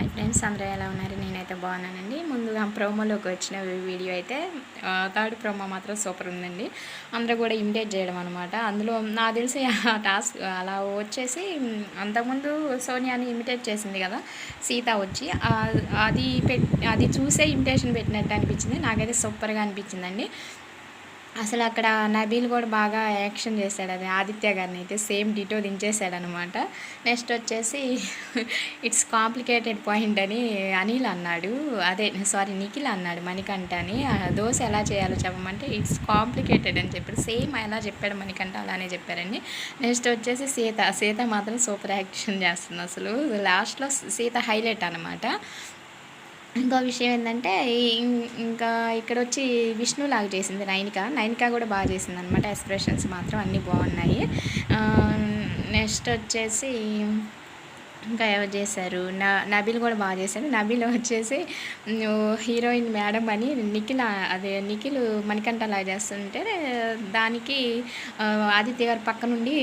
Hi friends అందరూ ఎలా ఉన్నారు? నేనైతే బాగున్నానండి. ముందుగా ప్రోమోలోకి వచ్చిన వీడియో అయితే థర్డ్ ప్రోమో మాత్రం సూపర్ ఉందండి. అందరూ కూడా ఇమిటేట్ చేయడం అనమాట అందులో నాకు తెలిసి ఆ టాస్క్ అలా వచ్చేసి అంతకుముందు సోనియాని ఇమిటేట్ చేసింది కదా సీత వచ్చి అది పెట్ అది చూసే ఇమిటేషన్ పెట్టినట్టు అనిపించింది. నాకైతే సూపర్గా అనిపించిందండి. అసలు అక్కడ నబీల్ కూడా బాగా యాక్షన్ చేశాడు అది. ఆదిత్య గారిని అయితే సేమ్ డిటో దించేశాడు అనమాట నెక్స్ట్ వచ్చేసి ఇట్స్ కాంప్లికేటెడ్ పాయింట్ అని అనిల్ అన్నాడు. అదే సారీ నిఖిల్ అన్నాడు మణికంఠ అని. దోశ ఎలా చేయాలో చెప్పమంటే ఇట్స్ కాంప్లికేటెడ్ అని చెప్పాడు. సేమ్ ఎలా చెప్పాడు మణికంఠ అలానే చెప్పారండి. నెక్స్ట్ వచ్చేసి సీత. సీత మాత్రం సూపర్ యాక్షన్ చేస్తుంది అసలు. లాస్ట్లో సీత హైలైట్ అనమాట ఇంకో విషయం ఏంటంటే ఇంకా ఇక్కడ వచ్చి విష్ణు లాగా చేసింది నైనిక. నైనిక కూడా బాగా చేసింది అనమాట ఎక్స్ప్రెషన్స్ మాత్రం అన్నీ బాగున్నాయి. నెక్స్ట్ వచ్చేసి ఇంకా ఎవరు చేశారు? నా నబీల్ కూడా బాగా చేశారు నబీల్ వచ్చేసి హీరోయిన్ మేడం అని నిఖిల్ అదే నిఖిల్ మణికంఠ అలా చేస్తుంటే దానికి ఆదిత్య గారు పక్క నుండి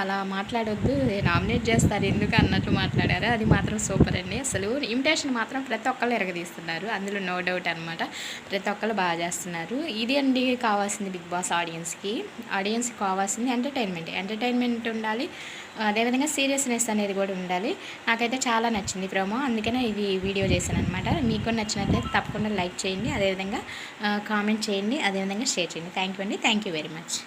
అలా మాట్లాడొద్దు నామినేట్ చేస్తారు ఎందుకు అన్నట్టు మాట్లాడారు. అది మాత్రం సూపర్ అండి. అసలు ఇమిటేషన్ మాత్రం ప్రతి ఒక్కళ్ళు ఎరగదీస్తున్నారు. అందులో నో డౌట్ అనమాట ప్రతి ఒక్కళ్ళు బాగా చేస్తున్నారు. ఇది అండి కావాల్సింది బిగ్ బాస్ ఆడియన్స్కి. ఆడియన్స్కి కావాల్సింది ఎంటర్టైన్మెంట్. ఎంటర్టైన్మెంట్ ఉండాలి. అదేవిధంగా సీరియస్నెస్ అనేది కూడా ఉండాలి. నాకైతే చాలా నచ్చింది ప్రోమో. అందుకనే ఇది వీడియో చేశాను అనమాట మీకు నచ్చినట్లయితే తప్పకుండా లైక్ చేయండి. అదేవిధంగా కామెంట్ చేయండి. అదేవిధంగా షేర్ చేయండి. థ్యాంక్ యూ అండి. Thank you very much.